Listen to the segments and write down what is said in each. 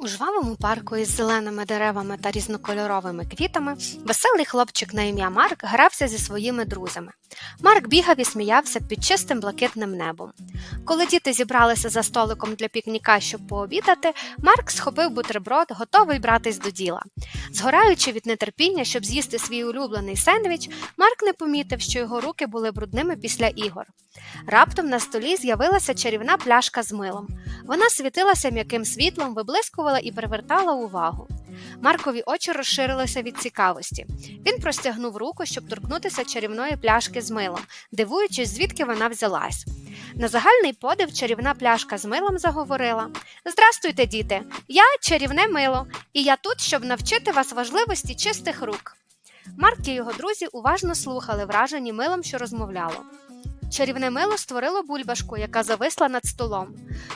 У жвавому парку із зеленими деревами та різнокольоровими квітами веселий хлопчик на ім'я Марк грався зі своїми друзями. Марк бігав і сміявся під чистим блакитним небом. Коли діти зібралися за столиком для пікніка, щоб пообідати, Марк схопив бутерброд, готовий братись до діла. Згораючи від нетерпіння, щоб з'їсти свій улюблений сендвіч, Марк не помітив, що його руки були брудними після ігор. Раптом на столі з'явилася чарівна пляшка з милом. Вона світилася м'яким світлом, виблискувала і привертала увагу. Маркові очі розширилися від цікавості. Він простягнув руку, щоб торкнутися чарівної пляшки з милом, дивуючись, звідки вона взялась. На загальний подив чарівна пляшка з милом заговорила: Здрастуйте, діти! Я чарівне мило, і я тут, щоб навчити вас важливості чистих рук. Марк і його друзі уважно слухали, вражені милом, що розмовляло. Чарівне мило створило бульбашку, яка зависла над столом.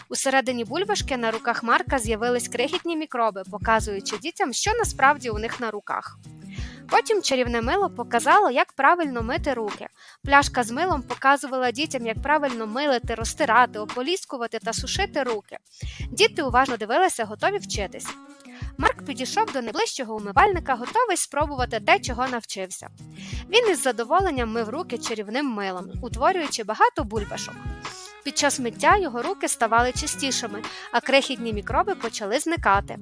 Усередині бульбашки на руках Марка з'явились крихітні мікроби, показуючи дітям, що насправді у них на руках. Потім чарівне мило показало, як правильно мити руки. Пляшка з милом показувала дітям, як правильно милити, розтирати, ополіскувати та сушити руки. Діти уважно дивилися, готові вчитись. Марк підійшов до найближчого умивальника, готовий спробувати те, чого навчився. Він із задоволенням мив руки чарівним милом, утворюючи багато бульбашок. Під час миття його руки ставали чистішими, а крихітні мікроби почали зникати.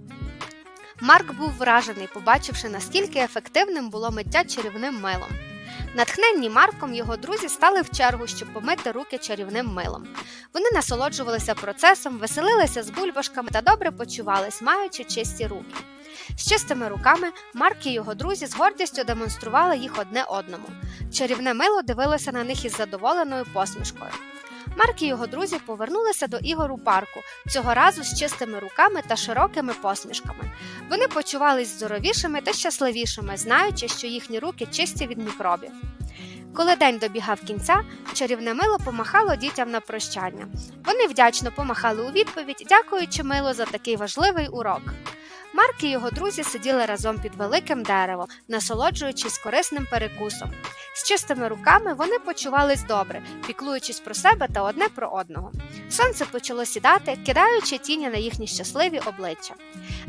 Марк був вражений, побачивши, наскільки ефективним було миття чарівним милом. Натхненні Марком його друзі стали в чергу, щоб помити руки чарівним милом. Вони насолоджувалися процесом, веселилися з бульбашками та добре почувались, маючи чисті руки. З чистими руками Марк і його друзі з гордістю демонстрували їх одне одному. Чарівне мило дивилося на них із задоволеною посмішкою. Марк і його друзі повернулися до ігор у парку, цього разу з чистими руками та широкими посмішками. Вони почувались здоровішими та щасливішими, знаючи, що їхні руки чисті від мікробів. Коли день добігав кінця, чарівне мило помахало дітям на прощання. Вони вдячно помахали у відповідь, дякуючи милу за такий важливий урок. Марк і його друзі сиділи разом під великим деревом, насолоджуючись корисним перекусом. З чистими руками вони почувались добре, піклуючись про себе та одне про одного. Сонце почало сідати, кидаючи тіні на їхні щасливі обличчя.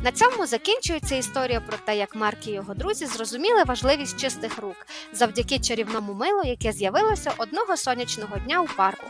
На цьому закінчується історія про те, як Марк і його друзі зрозуміли важливість чистих рук завдяки чарівному милу, яке з'явилося одного сонячного дня у парку.